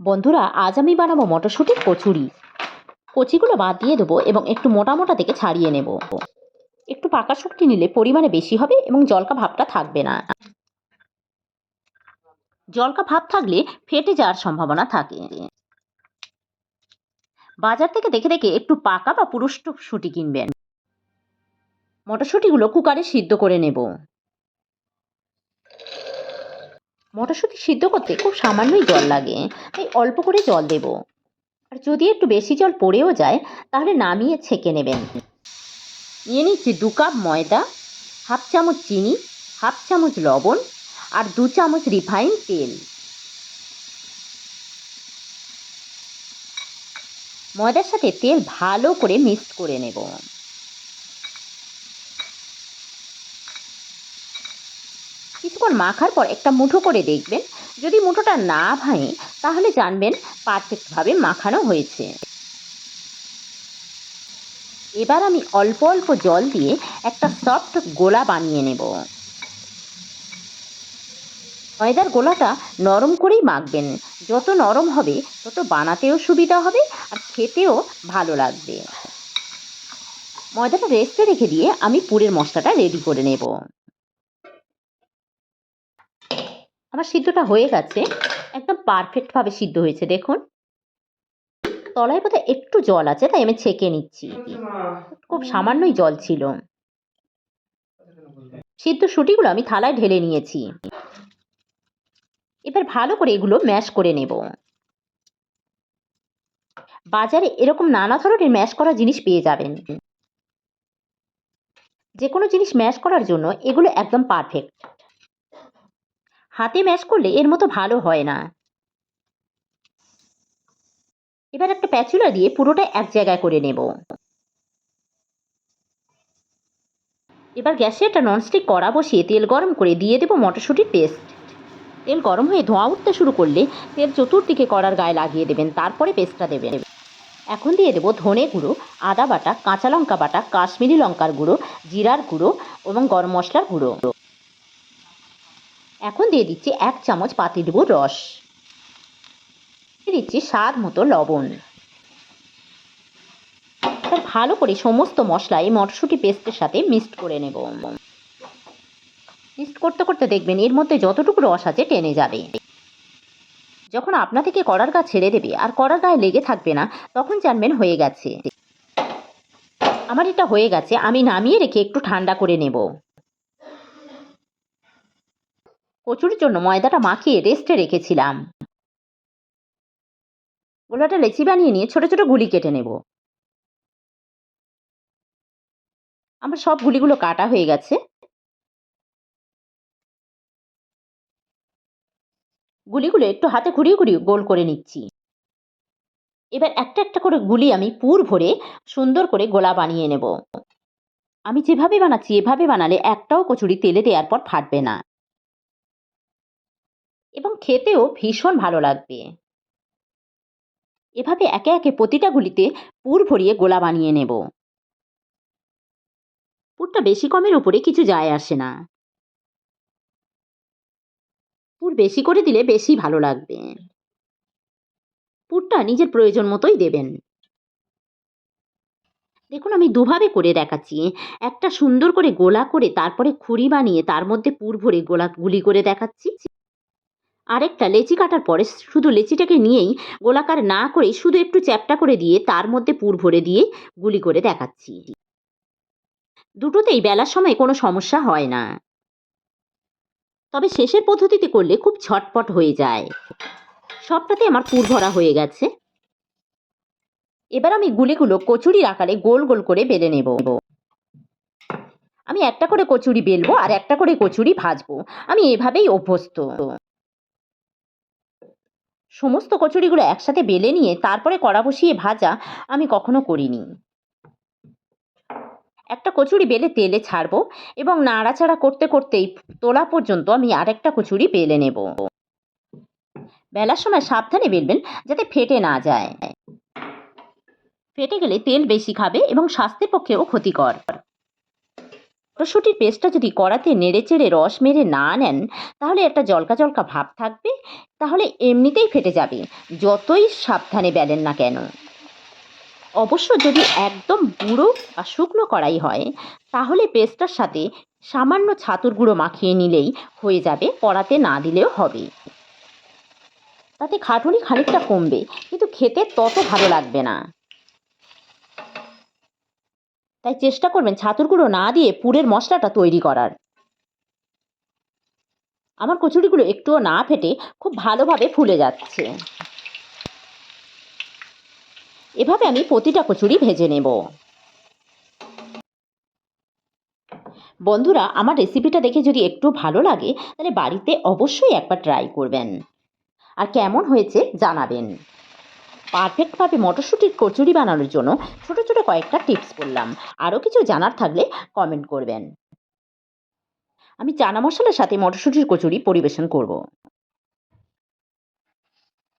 বন্ধুরা, আজ আমি বানাবো মটরশুঁটির কচুরি। কচিগুলো বাদ দিয়ে দেবো এবং একটু মোটা মোটা থেকে ছাড়িয়ে নেব। একটু পাকা শুকটি নিলে পরিমাণে বেশি হবে এবং জলকা ভাবটা থাকবে না। জলকা ভাব থাকলে ফেটে যাওয়ার সম্ভাবনা থাকে। বাজার থেকে দেখে দেখে একটু পাকা বা পুরুষ্ট শুঁটি কিনবেন। মটরশুঁটিগুলো কুকারে সিদ্ধ করে নেব। মটরশুঁটি সিদ্ধ করতে খুব সামান্যই জল লাগে। তাই অল্প করে জল দেব। আর যদি একটু বেশি জল পড়েও যায়, তাহলে নামিয়ে ছেঁকে নেবেন। নিয়ে নিচ্ছি দু কাপ ময়দা, হাফ চামচ চিনি, হাফ চামচ লবণ আর দু চামচ রিফাইন তেল। ময়দার সাথে তেল ভালো করে মিক্সড করে নেব। কিছুক্ষণ মাখার পর একটা মুঠো করে দেখবেন। যদি মুঠোটা না ভাঙে, তাহলে জানবেন পারফেক্টভাবে মাখানো হয়েছে। এবার আমি অল্প অল্প জল দিয়ে একটা সফট গোলা বানিয়ে নেব। ময়দার গোলাটা নরম করেই মাখবেন। যত নরম হবে, তত বানাতেও সুবিধা হবে আর খেতেও ভালো লাগবে। ময়দাটা রেস্টে রেখে দিয়ে আমি পুরের মশলাটা রেডি করে নেব। আমার সিদ্ধটা হয়ে গেছে। একদম পারফেক্টভাবে সিদ্ধ হয়েছে, দেখুন। তলায় বোধহয় একটু জল আছে, তাই আমি ছেঁকে নিচ্ছি। খুব সামান্যই জল ছিল। সিদ্ধ শুটিগুলো আমি থালায় ঢেলে নিয়েছি। এবার ভালো করে এগুলো ম্যাশ করে নেব। বাজারে এরকম নানা ধরনের ম্যাশ করা জিনিস পেয়ে যাবেন। যে কোনো জিনিস ম্যাশ করার জন্য এগুলো একদম পারফেক্ট হাতে ম্যাশ করলে এর মতো ভালো হয় না। এবার একটা প্যাচুলা দিয়ে পুরোটা এক জায়গায় করে নেব। এবার গ্যাসে একটা ননস্টিক কড়া বসিয়ে তেল গরম করে দিয়ে দেবো মটরশুঁটির পেস্ট। তেল গরম হয়ে ধোঁয়া উঠতে শুরু করলে তেল চতুর্দিকে কড়ার গায়ে লাগিয়ে দেবেন, তারপরে পেস্টটা দেবেন। এখন দিয়ে দেবো ধনে গুঁড়ো, আদা বাটা, কাঁচা লঙ্কা বাটা, কাশ্মীরি লঙ্কার গুঁড়ো, জিরার গুঁড়ো এবং গরম মশলার গুঁড়ো। এখন দিয়ে দিচ্ছি এক চামচ পাতিলেবুর রস। দিচ্ছি স্বাদ মতো লবণ। ভালো করে সমস্ত মশলা এই মটরশুঁটি পেস্টের সাথে মিক্সড করে নেব। মিক্সড করতে করতে দেখবেন এর মধ্যে যতটুকু রস আছে টেনে যাবে। যখন আপনা থেকে কড়ার গা ছেড়ে দেবে আর কড়ার গায়ে লেগে থাকবে না, তখন জানবেন হয়ে গেছে। আমার এটা হয়ে গেছে, আমি নামিয়ে রেখে একটু ঠান্ডা করে নেব। কচুরির জন্য ময়দাটা মাখিয়ে রেস্টে রেখেছিলাম। গোলাটা লেচি বানিয়ে নিয়ে ছোট ছোট গুলি কেটে নেব। আমার সব গুলিগুলো কাটা হয়ে গেছে। গুলিগুলো একটু হাতে ঘুরিয়ে ঘুরিয়ে গোল করে নিচ্ছি। এবার একটা একটা করে গুলি আমি পুর ভরে সুন্দর করে গোলা বানিয়ে নেব। আমি যেভাবে বানাচ্ছি এভাবে বানালে একটাও কচুরি তেলে দেওয়ার পর ফাটবে না। এবং খেতেও ভীষণ ভালো লাগবে। এভাবে একে একে প্রতিটা গুলিতে পুর ভরিয়ে গোলা বানিয়ে নেব। পুরটা বেশি কমের উপরে কিছু যায় আসে না। পুর বেশি করে দিলে বেশি ভালো লাগবে। পুরটা নিজের প্রয়োজন মতোই দেবেন। দেখুন, আমি দুভাবে করে দেখাচ্ছি। একটা সুন্দর করে গোলা করে তারপরে খুঁড়ি বানিয়ে তার মধ্যে পুর ভরে গোলা, গুলি করে দেখাচ্ছি। আরেকটা লেচি কাটার পরে শুধু লেচিটাকে নিয়েই গোলাকার না করে শুধু একটু চ্যাপটা করে দিয়ে তার মধ্যে পুর ভরে দিয়ে গুলি করে দেখাচ্ছি। দুটোতেই বেলার সময় কোনো সমস্যা হয় না। তবে শেষের পদ্ধতিতে করলে খুব ছটপট হয়ে যায়। সবটাতে আমার পুর ভরা হয়ে গেছে। এবার আমি গুলিগুলো কচুরির আকারে গোল গোল করে বেলে নেব। আমি একটা করে কচুরি বেলবো আর একটা করে কচুরি ভাজবো। আমি এভাবেই অভ্যস্ত। সমস্ত কচুরিগুলো একসাথে বেলে নিয়ে তারপরে কড়া বসিয়ে ভাজা আমি কখনো করিনি। একটা কচুরি বেলে তেলে ছাড়বো এবং নাড়াচাড়া করতে করতেই তোলা পর্যন্ত আমি আরেকটা কচুরি বেলে নেব। বেলার সময় সাবধানে বেলবেন যাতে ফেটে না যায়। ফেটে গেলে তেল বেশি খাবে এবং স্বাস্থ্যের পক্ষেও ক্ষতিকর। মটরশুঁটির পেস্টটা যদি কড়াতে নেড়ে চেড়ে রস মেরে না নেন, তাহলে একটা জলকা জলকা ভাব থাকবে, তাহলে এমনিতেই ফেটে যাবে, যতই সাবধানে বেলেন না কেন। অবশ্য যদি একদম বুড়ো বা শুকনো কড়াই হয়, তাহলে পেস্টটার সাথে সামান্য ছাতুর গুঁড়ো মাখিয়ে নিলেই হয়ে যাবে, কড়াতে না দিলেও হবে। তাতে খাটুনি খানিকটা কমবে, কিন্তু খেতে তত ভালো লাগবে না। তাই চেষ্টা করবেন ছাতুর গুঁড়ো না দিয়ে পুরের মশলাটা তৈরি করার। আমার কচুরিগুলো একটুও না ফেটে খুব ভালোভাবে ফুলে যাচ্ছে। এভাবে আমি প্রতিটা কচুরি ভেজে নেব। বন্ধুরা, আমার রেসিপিটা দেখে যদি একটু ভালো লাগে, তাহলে বাড়িতে অবশ্যই একবার ট্রাই করবেন। আর কেমন হয়েছে জানাবেন। পারফেক্টভাবে মটরশুঁটির কচুরি বানানোর জন্য ছোট ছোট কয়েকটা টিপস বললাম। আরও কিছু জানার থাকলে কমেন্ট করবেন। আমি চানা মশলার সাথে মটরশুঁটির কচুরি পরিবেশন করব।